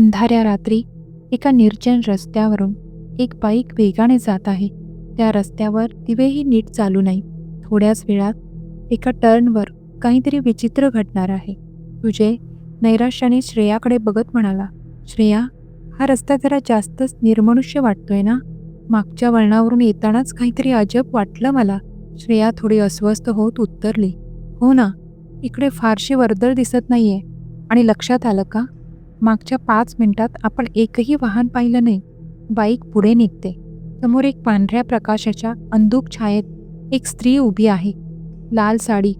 अंधाऱ्या रात्री एका निर्जन रस्त्यावरून एक बाईक वेगाने जात आहे. त्या रस्त्यावर दिवेही नीट चालू नाही. थोड्याच वेळात एका टर्नवर काहीतरी विचित्र घडणार आहे. विजय नैराश्याने श्रेयाकडे बघत म्हणाला श्रेया हा रस्ता जरा जास्तच निर्मनुष्य वाटतोय ना? मागच्या वळणावरून येतानाच काहीतरी अजब वाटलं मला. श्रेया थोडी अस्वस्थ होत उत्तरली हो ना इकडे फारशी वर्दळ दिसत नाहीये. आणि लक्षात आलं का? मागच्या पाच मिनिटात आपण एकही वाहन पाहिलं नाही. बाईक पुढे निघते. समोर एक पांढऱ्या प्रकाशाच्या अंधुक छायेत एक स्त्री उभी आहे. लाल साडी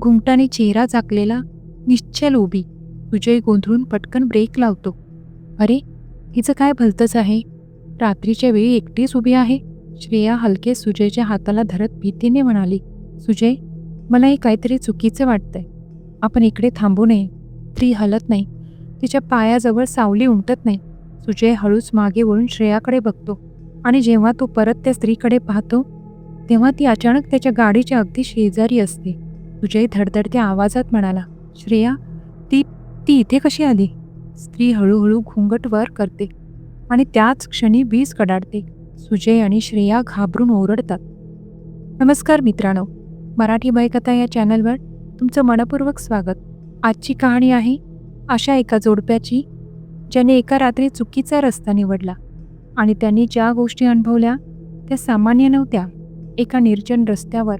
घुमटाने चेहरा झाकलेला निश्चल उभी. विजय गोंधळून पटकन ब्रेक लावतो. अरे हिचं काय भलतंच आहे? रात्रीच्या वेळी एकटीच उभी आहे? श्रेया हलके सुजयच्या हाताला धरत भीतीने म्हणाली. सुजय मला हे काहीतरी चुकीचं वाटतंय. आपण इकडे थांबू नये. स्त्री हलत नाही. तिच्या पायाजवळ सावली उमटत नाही. सुजय हळूच मागे वळून श्रेयाकडे बघतो आणि जेव्हा तो परत त्या स्त्रीकडे पाहतो तेव्हा ती अचानक त्याच्या गाडीच्या अगदी शेजारी असते. सुजय धडधडत्या आवाजात म्हणाला श्रेया ती ती इथे कशी आली? स्त्री हळूहळू घुंगट वर करते आणि त्याच क्षणी वीज कडाडते. सुजय आणि श्रेया घाबरून ओरडतात. नमस्कार मित्रांनो मराठी बायकथा या चॅनलवर तुमचं मनपूर्वक स्वागत. आजची कहाणी आहे अशा एका जोडप्याची ज्याने एका रात्री चुकीचा रस्ता निवडला आणि त्यांनी ज्या गोष्टी अनुभवल्या त्या सामान्य नव्हत्या. एका निर्जन रस्त्यावर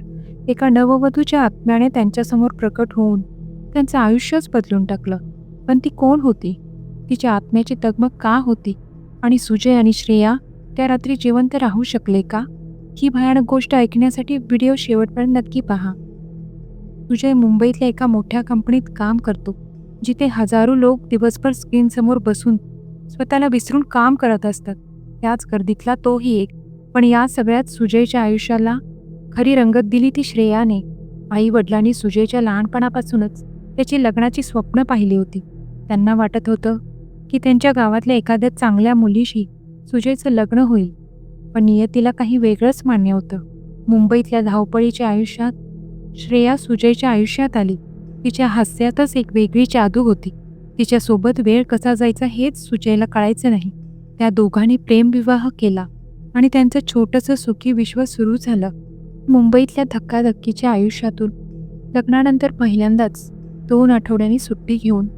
एका नववधूच्या आत्म्याने त्यांच्यासमोर प्रकट होऊन त्यांचं आयुष्यच बदलून टाकलं. पण ती कोण होती? तिच्या आत्म्याची तगमग का होती? आणि सुजय आणि श्रेया त्या रात्री जिवंत राहू शकले का? ही भयानक गोष्ट ऐकण्यासाठी व्हिडिओ शेवटपर्यंत नक्की पहा. सुजय मुंबईतल्या एका मोठ्या कंपनीत काम करतो. जिथे हजारो लोक दिवसभर स्क्रीनसमोर बसून स्वतःला विसरून काम करत असतात त्याच गर्दीतला तोही एक. पण या सगळ्यात सुजयच्या आयुष्याला खरी रंगत दिली ती श्रेयाने. आई वडिलांनी सुजयच्या लहानपणापासूनच त्याची लग्नाची स्वप्न पाहिली होती. त्यांना वाटत होतं की त्यांच्या गावातल्या एखाद्या चांगल्या मुलीशी सुजयचं लग्न होईल. पण नियतीला काही वेगळंच मान्य होतं. मुंबईतल्या धावपळीच्या आयुष्यात श्रेया सुजयच्या आयुष्यात आली. तिच्या हास्यातच एक वेगळी जादू होती. तिच्यासोबत वेळ कसा जायचा हेच सुजयला कळायचं नाही. त्या दोघांनी प्रेमविवाह केला आणि त्यांचं छोटंसं सुखी विश्व सुरू झालं. मुंबईतल्या धक्काधक्कीच्या आयुष्यातून लग्नानंतर पहिल्यांदाच दोन आठवड्यांनी सुट्टी घेऊन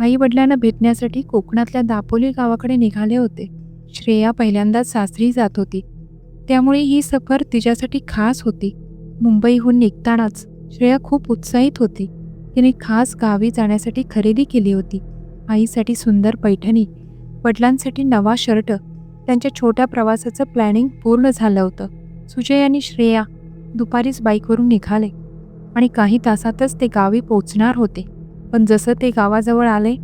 आईवडिलांना भेटण्यासाठी कोकणातल्या दापोली गावाकडे निघाले होते. श्रेया पहिल्यांदाच सासरी जात होती. त्यामुळे ही सफर तिच्यासाठी खास होती. मुंबईहून निघतानाच श्रेया खूप उत्साहित होती. तिने खास गावी जाण्यासाठी खरेदी केली होती. आईसाठी सुंदर पैठणी वडिलांसाठी नवा शर्ट त्यांच्या छोट्या प्रवासाचं प्लॅनिंग पूर्ण झालं होतं. सुजय आणि श्रेया दुपारीच बाईकवरून निघाले आणि काही तासातच ते गावी पोचणार होते. पण जसं ते गावाजवळ आले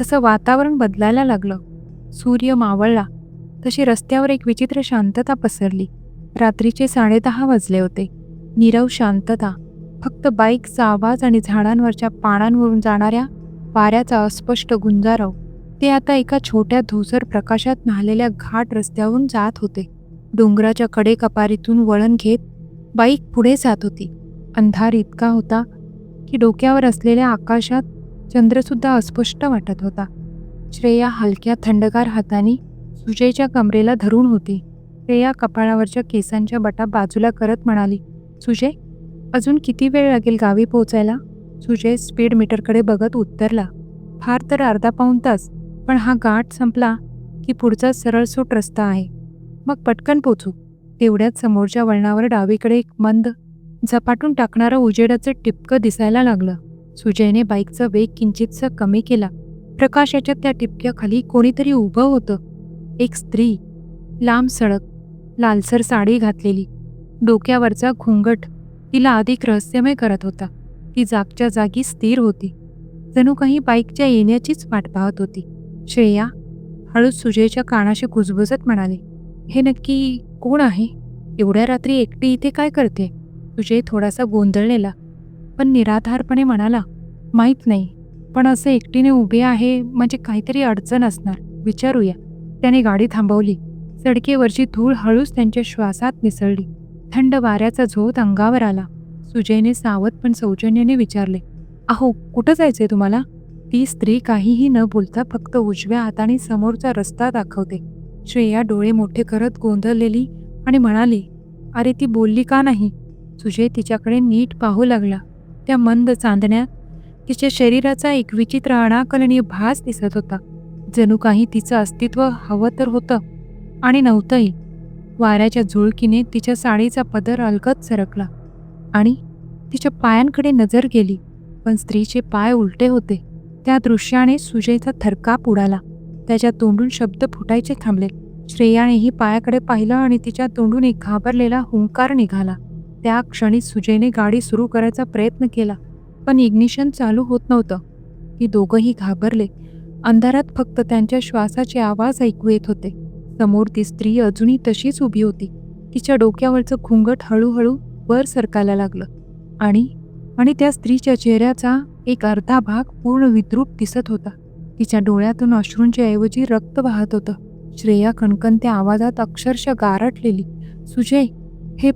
तसं वातावरण बदलायला लागलं. सूर्य मावळला तशी रस्त्यावर एक विचित्र शांतता पसरली. रात्रीचे साडेदहा वाजले होते. नीरव शांतता फक्त बाईकचा आवाज आणि झाडांवरच्या पानांवरून जाणाऱ्या वाऱ्याचा अस्पष्ट गुंजारव. ते आता एका छोट्या धोसर प्रकाशात न्हालेल्या घाट रस्त्यावरून जात होते. डोंगराच्या कडेकपारीतून वळण घेत बाईक पुढे जात होती. अंधार इतका होता की डोक्यावर असलेल्या आकाशात चंद्रसुद्धा अस्पष्ट वाटत होता. श्रेया हलक्या थंडगार हाताने सुजयच्या कमरेला धरून होती. श्रेया कपाळावरच्या केसांच्या बटा बाजूला करत म्हणाली सुजय अजून किती वेळ लागेल गावी पोहोचायला? सुजय स्पीड मीटरकडे बघत उत्तरला. फार तर अर्धा पाऊण तास पण हा गाठ संपला की पुढचा सरळसूट रस्ता आहे. मग पटकन पोचू. तेवढ्यात समोरच्या वळणावर डावीकडे एक मंद झपाटून टाकणारं उजेडाचं टिपकं दिसायला लागलं. सुजयने बाईकचा वेग किंचितसा कमी केला. प्रकाशाच्या त्या टिपक्याखाली कोणीतरी उभं होतं. एक स्त्री लांब सडक लालसर साडी घातलेली. डोक्यावरचा घुंगट तिला अधिक रहस्यमय करत होता. ती जागच्या जागी स्थिर होती. जणू काही बाईकच्या येण्याचीच वाट पाहत होती. श्रेया हळूच सुजयच्या कानाशी कुजबुजत म्हणाले हे नक्की कोण आहे? एवढ्या रात्री एकटी इथे काय करते? सुजय थोडासा गोंधळलेला पण निराधारपणे म्हणाला माहीत नाही पण असं एकटीने उभे आहे म्हणजे काहीतरी अडचण असणार. विचारूया. त्याने गाडी थांबवली. सडकेवरची धूळ हळूच त्यांच्या श्वासात मिसळली. थंड वाऱ्याचा झोत अंगावर आला. सुजयने सावध पण सौजन्याने विचारले अहो कुठं जायचंय तुम्हाला? ती स्त्री काहीही न बोलता फक्त उजव्या हाताने समोरचा रस्ता दाखवते. श्रेया डोळे मोठे करत गोंधळलेली आणि म्हणाली अरे ती बोलली का नाही? सुजय तिच्याकडे नीट पाहू लागला. त्या मंद चांदण्यात तिच्या शरीराचा एक विचित्र अनाकलनीय भास दिसत होता. जणू काही तिचं अस्तित्व हवं तर होतं आणि नव्हतंही. वाऱ्याच्या झुळकीने तिच्या साडीचा पदर अलगत सरकला आणि तिच्या पायांकडे नजर गेली पण स्त्रीचे पाय उलटे होते. त्या दृश्याने सुजयचा थरकाप उडाला. त्याच्या तोंडून शब्द फुटायचे थांबले. श्रेयानेही पायाकडे पाहिलं आणि तिच्या तोंडून एक घाबरलेला हुंकार निघाला. त्या क्षणी सुजयने गाडी सुरू करायचा प्रयत्न केला पण इग्निशन चालू होत नव्हतं. ती दोघंही घाबरले. अंधारात फक्त त्यांच्या श्वासाचे आवाज ऐकू येत होते. समोर ती स्त्री अजूनही तशीच उभी होती. तिच्या डोक्यावरचं घुंगट हळूहळू वर सरकायला लागलं. आणि आणि त्या स्त्रीच्या चेहऱ्याचा एक अर्धा भाग पूर्ण विद्रूप दिसत होता. तिच्या डोळ्यातून अश्रूंच्या ऐवजी रक्त वाहत होतं. श्रेया कणकणत्या आवाजात अक्षरशः गारटलेली सुजय हे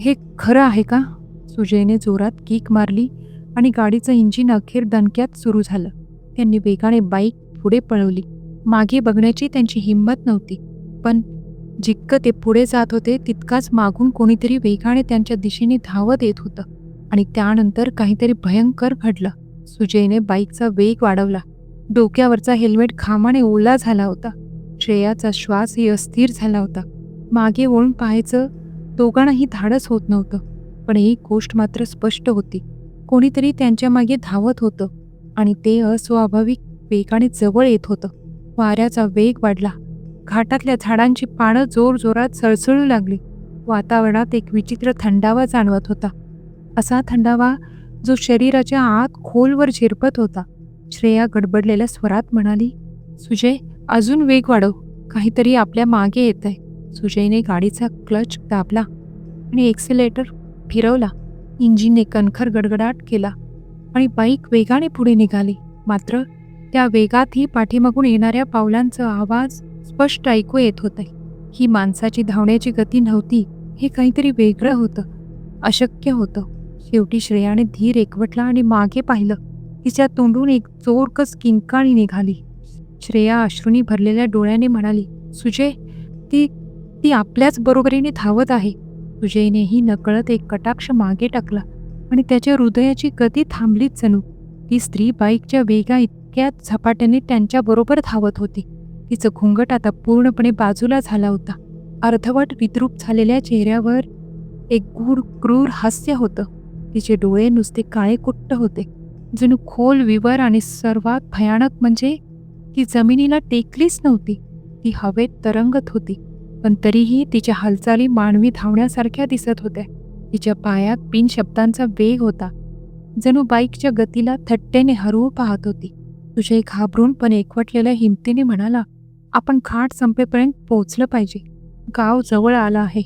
हे खरं आहे का? सुजयने जोरात किक मारली आणि गाडीचं इंजिन अखेर दणक्यात सुरू झालं. त्यांनी वेगाने बाईक पुढे पळवली. मागे बघण्याची त्यांची हिंमत नव्हती. पण जितकं ते पुढे जात होते तितकाच मागून कोणीतरी वेगाने त्यांच्या दिशेने धावत येत होतं. आणि त्यानंतर काहीतरी भयंकर घडलं. सुजयने बाईकचा वेग वाढवला. डोक्यावरचा हेल्मेट घामाने ओला झाला होता. श्रेयाचा श्वासही अस्थिर झाला होता. मागे वळून पाहायचं दोघांनाही धाडस होत नव्हतं. पण ही गोष्ट मात्र स्पष्ट होती. कोणीतरी त्यांच्या मागे धावत होतं. आणि ते अस्वाभाविक वेगाने जवळ येत होतं. वाऱ्याचा वेग वाढला. घाटातल्या झाडांची पानं जोर जोरात सळसळू लागली. वातावरणात एक विचित्र थंडावा जाणवत होता. असा थंडावा जो शरीराच्या आत खोलवर झिरपत होता. श्रेया गडबडलेल्या स्वरात म्हणाली सुजय अजून वेग वाढव. काहीतरी आपल्या मागे येत आहे सुजयने गाडीचा क्लच दाबला आणि एक्सिलेटर फिरवला. इंजिनने कणखर गडगडाट केला आणि बाईक वेगाने पुढे निघाली. मात्र त्या वेगातही पाठीमागून येणाऱ्या पावलांचा आवाज स्पष्ट ऐकू येत होते ही माणसाची धावण्याची गती नव्हती हे काहीतरी वेगळं होतं. अशक्य होतं. शेवटी श्रेयाने धीर एकवटला आणि मागे पाहिलं. तिच्या तोंडून एक जोरकस किंकाळी निघाली. श्रेया अश्रुनी भरलेल्या डोळ्याने म्हणाली सुजय ती ती आपल्याच बरोबरीने धावत आहे. सुजयनेही नकळत एक कटाक्ष मागे टाकला आणि त्याच्या हृदयाची गती थांबलीच जणू. ती स्त्री बाईकच्या वेगा इतक्या झपाट्याने त्यांच्याबरोबर धावत होती. तिचं घुंगट आता पूर्णपणे बाजूला झाला होता. अर्धवट विद्रूप झालेल्या चेहऱ्यावर एक गूढ क्रूर हास्य होतं. तिचे डोळे नुसते काळे कुट्ट होते. जणू खोल विवर आणि सर्वात भयानक म्हणजे ती जमिनीला टेकलीच नव्हती. ती हवेत तरंगत होती पण तरीही तिच्या हालचाली मानवी धावण्यासारख्या दिसत होत्या. तिच्या पायात बिन शब्दांचा वेग होता. जणू बाईकच्या गतीला थट्टेने हरवू पाहत होती. तुझे घाबरून पण एकवटलेल्या हिमतीने म्हणाला आपण घाट संपेपर्यंत पोहोचलं पाहिजे. गाव जवळ आलं आहे.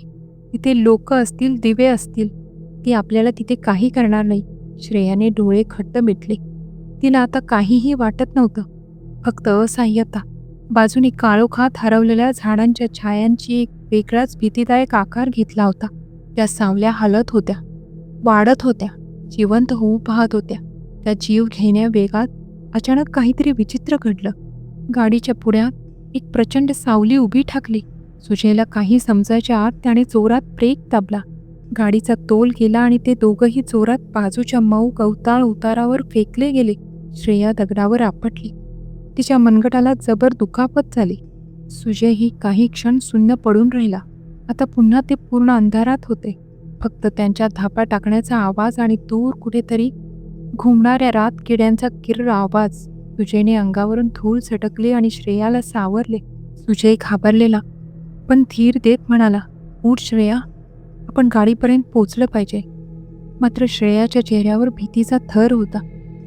तिथे लोक असतील दिवे असतील. ती आपल्याला तिथे काही करणार नाही. श्रेयाने डोळे खट्ट मिटले. तिला आता काहीही वाटत नव्हतं. फक्त असहाय्यता. बाजूने काळोखात हरवलेल्या झाडांच्या छायांची एक वेगळाच भीतीदायक आकार घेतला होता. त्या सावल्या हलत होत्या. वाढत होत्या. जिवंत होऊ पाहत होत्या. त्या जीव घेण्या वेगात अचानक काहीतरी विचित्र घडलं. गाडीच्या पुढ्यात एक प्रचंड सावली उभी ठाकली. सुजयला काही समजायच्या आत त्याने जोरात ब्रेक दाबला. गाडीचा तोल गेला आणि ते दोघंही जोरात बाजूच्या मऊ गवताळ उतारावर फेकले गेले. श्रेया दगडावर आपटली. तिच्या मनगटाला जबर दुखापत झाली. सुजय ही काही क्षण शून्य पडून राहिला. आता पुन्हा ते पूर्ण अंधारात होते. फक्त त्यांच्या धापा टाकण्याचा आवाज आणि दूर कुठेतरी घुमणाऱ्या रात किड्यांचा किर्र आवाज. सुजयने अंगावरून धूळ झटकली आणि श्रेयाला सावरले. सुजय घाबरलेला पण धीर देत म्हणाला उठ श्रेया आपण गाडीपर्यंत पोचलं पाहिजे. मात्र श्रेयाच्या चेहऱ्यावर भीतीचा थर होता.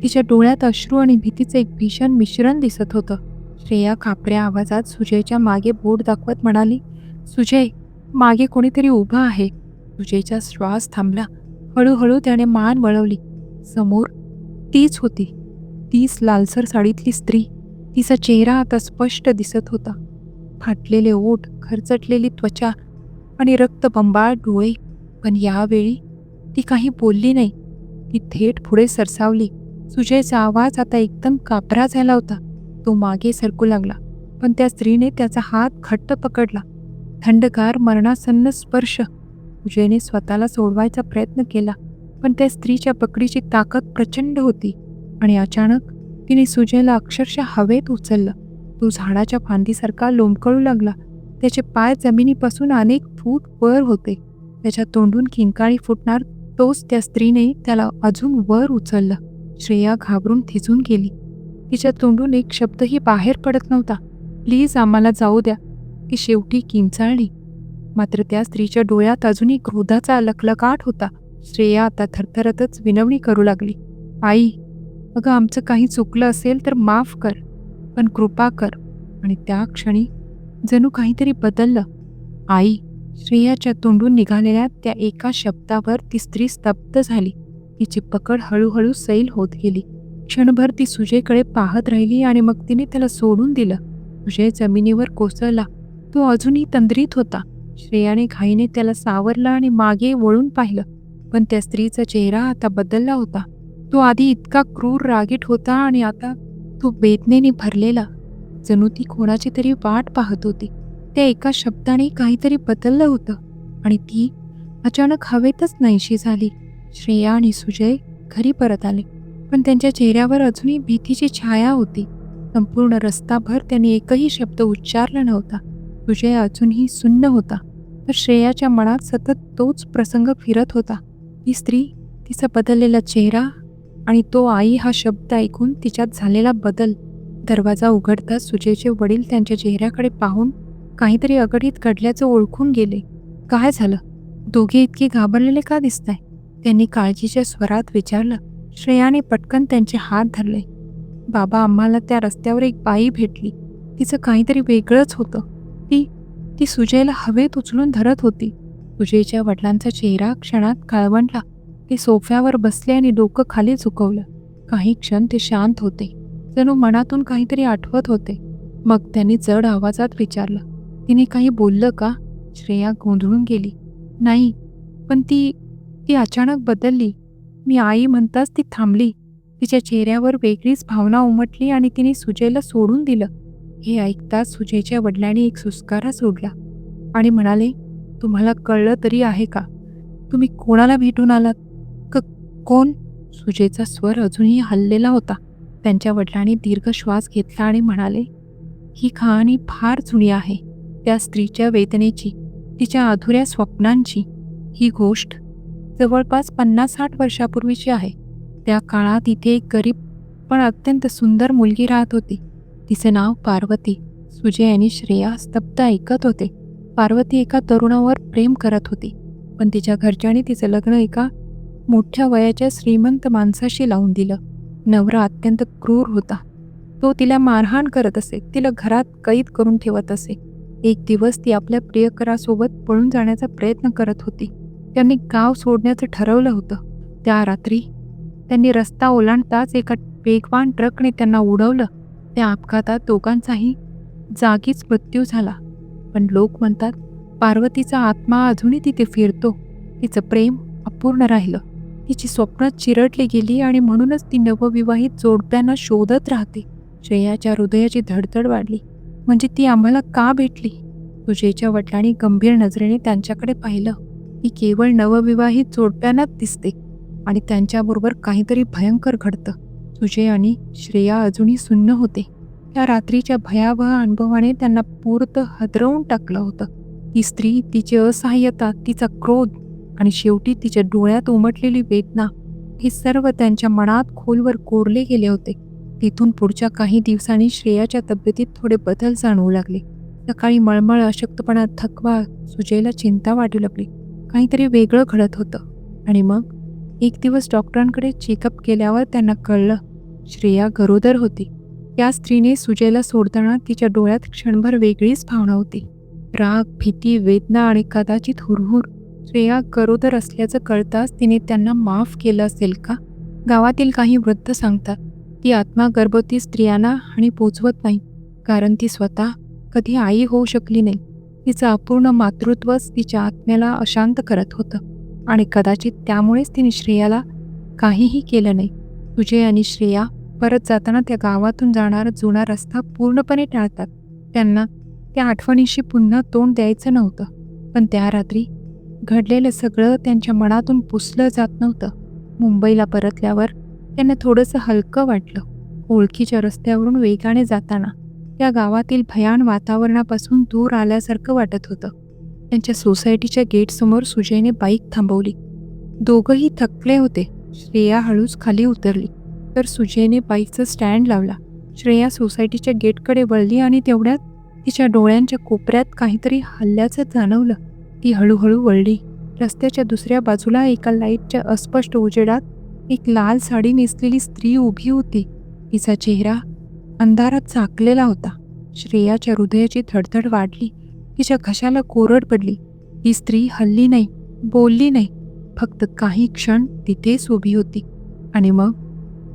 तिच्या डोळ्यात अश्रू आणि भीतीचं एक भीषण मिश्रण दिसत होतं. श्रेया कापऱ्या आवाजात सुजयच्या मागे बोट दाखवत म्हणाली सुजय मागे कोणीतरी उभं आहे. सुजयचा श्वास थांबला. हळूहळू त्याने मान वळवली. समोर तीच होती. तीच लालसर साडीतली स्त्री तिचा चेहरा आता स्पष्ट दिसत होता. फाटलेले ओठ खरचटलेली त्वचा आणि रक्तबंबाळ डोळे. पण यावेळी ती काही बोलली नाही. ती थेट पुढे सरसावली. सुजयचा आवाज आता एकदम कापरा झाला होता. तो मागे सरकू लागला. पण त्या स्त्रीने त्याचा हात घट्ट पकडला. थंडगार मरणासन्न स्पर्श. सुजयने स्वतःला सोडवायचा प्रयत्न केला. पण त्या स्त्रीच्या पकडीची ताकद प्रचंड होती. आणि अचानक तिने सुजयला अक्षरशः हवेत उचललं. तो झाडाच्या फांदीसारखा लोंबकळू लागला. त्याचे पाय जमिनीपासून अनेक फूट वर होते. त्याच्या तोंडून किंकाळी फुटणार तोच त्या स्त्रीने त्याला अजून वर उचललं. श्रेया घाबरून थिजून गेली. तिच्या तोंडून एक शब्दही बाहेर पडत नव्हता. प्लीज आम्हाला जाऊ द्या. ती शेवटी किंचाळली. मात्र त्या स्त्रीच्या डोळ्यात अजूनही क्रोधाचा लखलकाट होता. श्रेया आता थरथरतच विनवणी करू लागली. आई अगं आमचं काही चुकलं असेल तर माफ कर पण कृपा कर. आणि त्या क्षणी जणू काहीतरी बदललं. आई श्रेयाच्या तोंडून निघालेल्या त्या एका शब्दावर ती स्त्री स्तब्ध झाली. तिची पकड हळूहळू सैल होत गेली. क्षणभर ती सुजयकडे पाहत राहिली आणि मग तिने त्याला सोडून दिलं. सुजय जमिनीवर कोसळला. तो अजूनही तंद्रीत होता. श्रेयाने घाईने त्याला सावरलं आणि मागे वळून पाहिलं. पण त्या स्त्रीचा चेहरा आता बदलला होता. तो आधी इतका क्रूर रागीट होता आणि आता तो वेदनेने भरलेला. जणू ती कोणाची तरी वाट पाहत होती. त्या एका शब्दाने काहीतरी बदललं होतं आणि ती अचानक हवेतच नाहीशी झाली. श्रेया आणि सुजय घरी परत आले पण त्यांच्या चेहऱ्यावर अजूनही भीतीची छाया होती. संपूर्ण रस्ताभर त्यांनी एकही शब्द उच्चारला नव्हता. सुजय अजूनही सुन्न होता तर श्रेयाच्या मनात सतत तोच प्रसंग फिरत होता. ती स्त्री तिचा बदललेला चेहरा आणि तो आई हा शब्द ऐकून तिच्यात झालेला बदल दरवाजा उघडताच सुजयचे वडील त्यांच्या चेहऱ्याकडे पाहून काहीतरी अगडीत घडल्याचं ओळखून गेले. काय झालं? दोघे इतके घाबरलेले का दिसताय? त्यांनी काळजीच्या स्वरात विचारलं. श्रेयाने पटकन त्यांचे हात धरले. बाबा आम्हाला त्या रस्त्यावर एक बाई भेटली. तिचं काहीतरी वेगळंच होतं. ती ती सुजयला हवेत उचलून धरत होती. सुजयच्या वडिलांचा चेहरा क्षणात काळवंडला. ते सोफ्यावर बसले आणि डोकं खाली झुकवलं काही क्षण ते शांत होते. जणू मनातून काहीतरी आठवत होते. मग त्यांनी जड आवाजात विचारलं तिने काही बोललं का? श्रेया गोंधळून गेली. नाही पण ती ती अचानक बदलली. मी आई म्हणताच ती थांबली. तिच्या चेहऱ्यावर वेगळीच भावना उमटली आणि तिने सुजयला सोडून दिलं. हे ऐकताच सुजयच्या वडिलांनी एक सुस्कारा सोडला आणि म्हणाले तुम्हाला कळलं तरी आहे का? तुम्ही कोणाला भेटून आलात? कोण? सुजेचा स्वर अजूनही हललेला होता. त्यांच्या वडिलांनी दीर्घ श्वास घेतला आणि म्हणाले ही कहाणी फार जुनी आहे. त्या स्त्रीच्या वेदनेची तिच्या अधुऱ्या स्वप्नांची. ही गोष्ट जवळपास पन्नास साठ वर्षापूर्वीची आहे. त्या काळात इथे एक गरीब पण अत्यंत सुंदर मुलगी राहत होती. तिचे नाव पार्वती. सुजय आणि श्रेया स्तब्ध ऐकत होते. पार्वती एका तरुणावर प्रेम करत होती. पण तिच्या घरच्यांनी तिचं लग्न एका मोठ्या वयाच्या श्रीमंत माणसाशी लावून दिलं. नवरा अत्यंत क्रूर होता. तो तिला मारहाण करत असे तिला घरात कैद करून ठेवत असे. एक दिवस ती आपल्या प्रियकरासोबत पळून जाण्याचा प्रयत्न करत होती. त्यांनी गाव सोडण्याचं ठरवलं होतं. त्या रात्री त्यांनी रस्ता ओलांडताच एका वेगवान ट्रकने त्यांना उडवलं. त्या अपघातात दोघांचाही जागीच मृत्यू झाला. पण लोक म्हणतात पार्वतीचा आत्मा अजूनही तिथे फिरतो. तिचं प्रेम अपूर्ण राहिलं. तिची स्वप्न चिरटली गेली आणि म्हणूनच ती नवविवाहित जोडप्यांना शोधत राहते. श्रेयाच्या हृदयाची धडधड वाढली. म्हणजे ती आम्हाला का भेटली? सुजयच्या वडिलांनी गंभीर नजरेने त्यांच्याकडे पाहिलं. ती केवळ नवविवाहित जोडप्यांनाच दिसते. आणि त्यांच्याबरोबर काहीतरी भयंकर घडतं. सुजय आणि श्रेया अजूनही सुन्न होते. त्या रात्रीच्या भयावह अनुभवाने त्यांना पूर्त हदरवून टाकलं होतं. ती स्त्री तिची असहाय्यता तिचा क्रोध आणि शेवटी तिच्या डोळ्यात उमटलेली वेदना हे सर्व त्यांच्या मनात खोलवर कोरले गेले होते. तिथून पुढच्या काही दिवसांनी श्रेयाच्या तब्येतीत थोडे बदल जाणवू लागले. सकाळी मळमळ अशक्तपणा थकवा सुजयला चिंता वाटू लागली. काहीतरी वेगळं घडत होतं. आणि मग? एक दिवस डॉक्टरांकडे चेकअप केल्यावर त्यांना कळलं श्रेया गरोदर होती. या स्त्रीने सुजयला सोडताना तिच्या डोळ्यात क्षणभर वेगळीच भावना होती. राग भीती वेदना आणि कदाचित हुरहुर श्रेया गरोदर असल्याचं कळताच तिने त्यांना माफ केलं असेल का? गावातील काही वृद्ध सांगतात ती आत्मा गर्भवती स्त्रियांना आणि पोचवत नाही कारण ती स्वतः कधी आई होऊ शकली नाही. तिचं अपूर्ण मातृत्वच तिच्या आत्म्याला अशांत करत होतं आणि कदाचित त्यामुळेच तिने श्रेयाला काहीही केलं नाही. तुझे आणि श्रेया परत जाताना त्या गावातून जाणारा जुना रस्ता पूर्णपणे टाळतात. त्यांना त्या आठवणीशी पुन्हा तोंड द्यायचं नव्हतं. पण त्या रात्री घडलेलं सगळं त्यांच्या मनातून पुसलं जात नव्हतं. मुंबईला परतल्यावर त्यांना थोडंसं हलकं वाटलं. ओळखीच्या रस्त्यावरून वेगाने जाताना या गावातील भयान वातावरणापासून दूर आल्यासारखं वाटत होतं. त्यांच्या सोसायटीच्या गेटसमोर सुजयने बाईक थांबवली. दोघंही थकले होते. श्रेया हळूच खाली उतरली. तर सुजयने बाईकचं स्टँड लावला. श्रेया सोसायटीच्या गेटकडे वळली आणि तेवढ्यात तिच्या डोळ्यांच्या कोपऱ्यात काहीतरी हल्ल्याचं जाणवलं. ती हळूहळू वळली. रस्त्याच्या दुसऱ्या बाजूला एका लाईटच्या अस्पष्ट उजेडात एक लाल साडी नेसलेली स्त्री उभी होती. तिचा चेहरा अंधारात झाकलेला होता. श्रेयाच्या हृदयाची धडधड वाढली. तिच्या घशाला कोरड पडली. ती स्त्री हल्ली नाही बोलली नाही. फक्त काही क्षण तिथेच उभी होती. आणि मग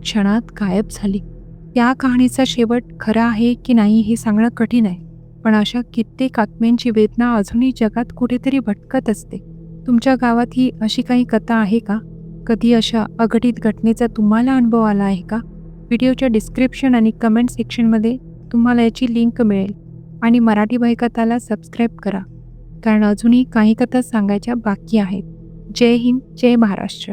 क्षणात गायब झाली. या कहाणीचा शेवट खरा आहे की नाही हे सांगणं कठीण आहे. पण अशा कित्येक आत्म्यांची वेदना अजूनही जगात कुठेतरी भटकत असते. तुमच्या गावात ही अशी काही कथा आहे का? कधी अशा अघटित घटनेचा तुम्हाला अनुभव आला आहे का? व्हिडिओच्या डिस्क्रिप्शन आणि कमेंट सेक्शनमध्ये तुम्हाला याची लिंक मिळेल. आणि मराठी भयकथाला सबस्क्राईब करा. कारण अजूनही काही कथा सांगायच्या बाकी आहेत. जय हिंद जय महाराष्ट्र.